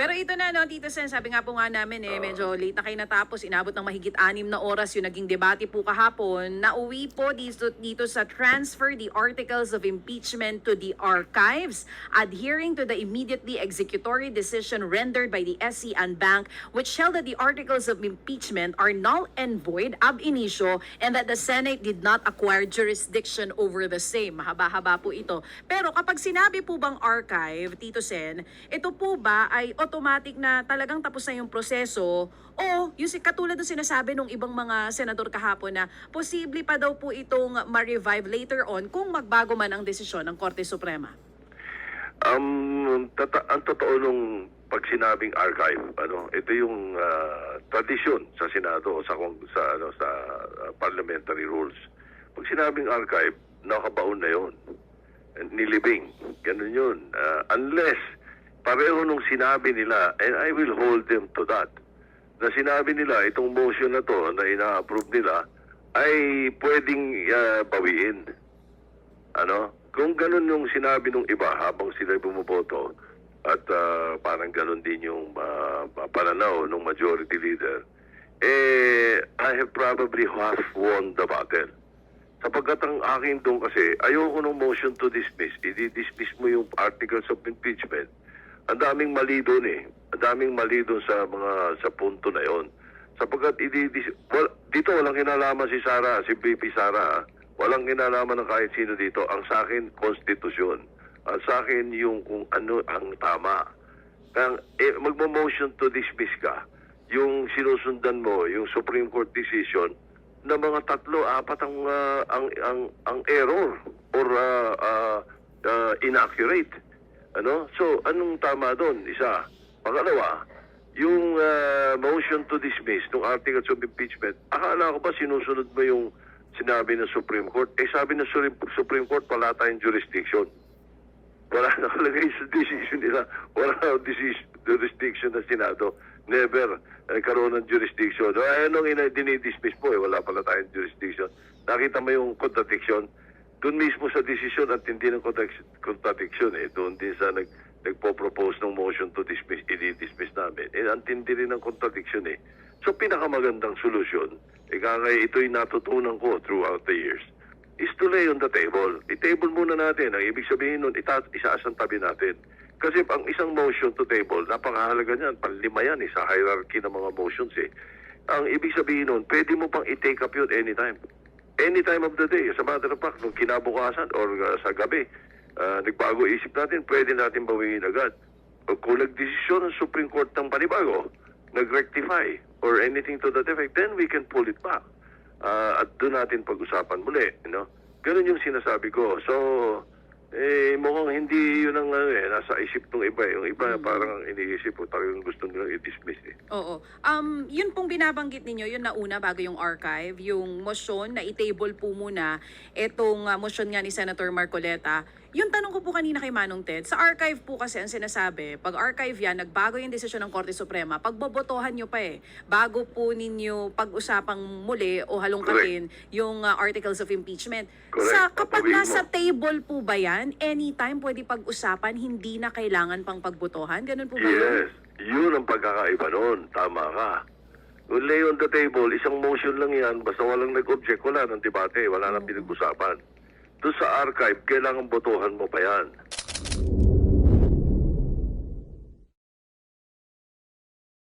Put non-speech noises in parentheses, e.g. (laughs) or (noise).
Pero ito na, no, Tito Sen, sabi nga po nga namin eh, medyo late na kayo natapos, inabot ng mahigit anim na oras yung naging debate po kahapon. Nauwi po dito, dito sa transfer the articles of impeachment to the archives, adhering to the immediately executory decision rendered by the SC and Bank, which held that the articles of impeachment are null and void ab initio and that the Senate did not acquire jurisdiction over the same. Mahaba-haba po ito. Pero kapag sinabi po bang archive, Tito Sen, ito po ba ay automatic na talagang tapos na yung proseso o yung katulad ng sinasabi ng ibang mga senador kahapon na posible pa daw po itong ma-revive later on kung magbago man ang desisyon ng Korte Suprema? Um, tata- ang totoo nung pag sinabing archive, ano, ito yung ah, tradisyon sa Senado sa sa ano sa ah, parliamentary rules. Pag sinabing archive, nakabaon na 'yon. Nilibing. Ganun 'yun. Ah, unless pareho nung sinabi nila and I will hold them to that. Na sinabi nila itong motion na to na ina-approve nila ay pwedeng ah, bawiin. Ano? Kung ganun yung sinabi nung iba habang sila bumoboto at ah, parang ganun din yung ah, pananaw ng majority leader, eh, I have probably half won the battle. Sapagkat ang akin doon kasi, ayoko ng motion to dismiss. I-dismiss mo yung articles of impeachment. Ang daming mali doon eh. Ang daming mali doon sa mga sa punto na yon. Sapagkat i-dis... Well, dito walang kinalaman si Sara, si BP Sara. ah. Walang kinalaman ng kahit sino dito. Ang sa akin, konstitusyon. Ang sa akin, yung kung ano ang tama. Kaya eh, magmo-motion to dismiss ka, yung sinusundan mo, yung Supreme Court decision, na mga tatlo, apat ang ah, ang ang ang error or ah, ah, ah, inaccurate. Ano? So, anong tama doon? Isa. Pangalawa, yung ah, motion to dismiss ng articles of impeachment, akala ko ba sinusunod mo yung sinabi ng Supreme Court? Eh, sabi ng Supreme Court, wala tayong jurisdiction. Wala (laughs) nakalagay sa decision nila. Wala decision, jurisdiction ng Senado. Never nagkaroon ng jurisdiction. So, eh, anong dinidismiss po eh, wala pala tayong jurisdiction. Nakita mo yung contradiction. Doon mismo sa decision at hindi ng contradiction, eh. Doon din sa nag, nagpo-propose ng motion to dismiss, i-dismiss namin. Eh, ang tindi rin ng contradiction eh. So, pinakamagandang solusyon, eh, kaya ito'y natutunan ko throughout the years is to lay on the table. I-table muna natin. Ang ibig sabihin nun, ita- isaasang tabi natin. Kasi ang isang motion to table, napakahalaga niyan. Panlima yan eh, sa hierarchy ng mga motions eh. Ang ibig sabihin nun, pwede mo pang i-take up yun anytime. Any time of the day. As a matter of fact, kinabukasan or uh, sa gabi, uh, nagbago isip natin, pwede natin bawiin agad. O kung nagdesisyon ng Supreme Court ng panibago, nag-rectify or anything to that effect, then we can pull it back. Ah, at doon natin pag-usapan muli, you know? Ganun yung sinasabi ko. So, eh, mukhang hindi yun ang ano eh, nasa isip ng iba eh. Yung iba parang iniisip po, talagang gusto nilang i-dismiss eh. Oo. Um, yun pong binabanggit ninyo, yun nauna bago yung archive, yung motion na i-table po muna itong uh, motion nga ni Senator Marcoleta. Yung tanong ko po kanina kay Manong Ted, sa archive po kasi ang sinasabi, pag archive yan, nagbago yung desisyon ng Korte Suprema, pagbobotohan nyo pa eh, bago po ninyo pag-usapang muli o halongkatin yung uh, articles of impeachment. Correct. Sa kapag Papawiin mo. nasa table po ba yan, anytime pwede pag-usapan, hindi na kailangan pang pagbotohan? Ganun po ba yun? Yes, yun ang pagkakaiba noon. Tama ka. Lay on the table, isang motion lang yan, basta walang nag-object, wala ng debate, wala nang pinag-usapan. Doon sa archive, kailangan botohan mo pa yan.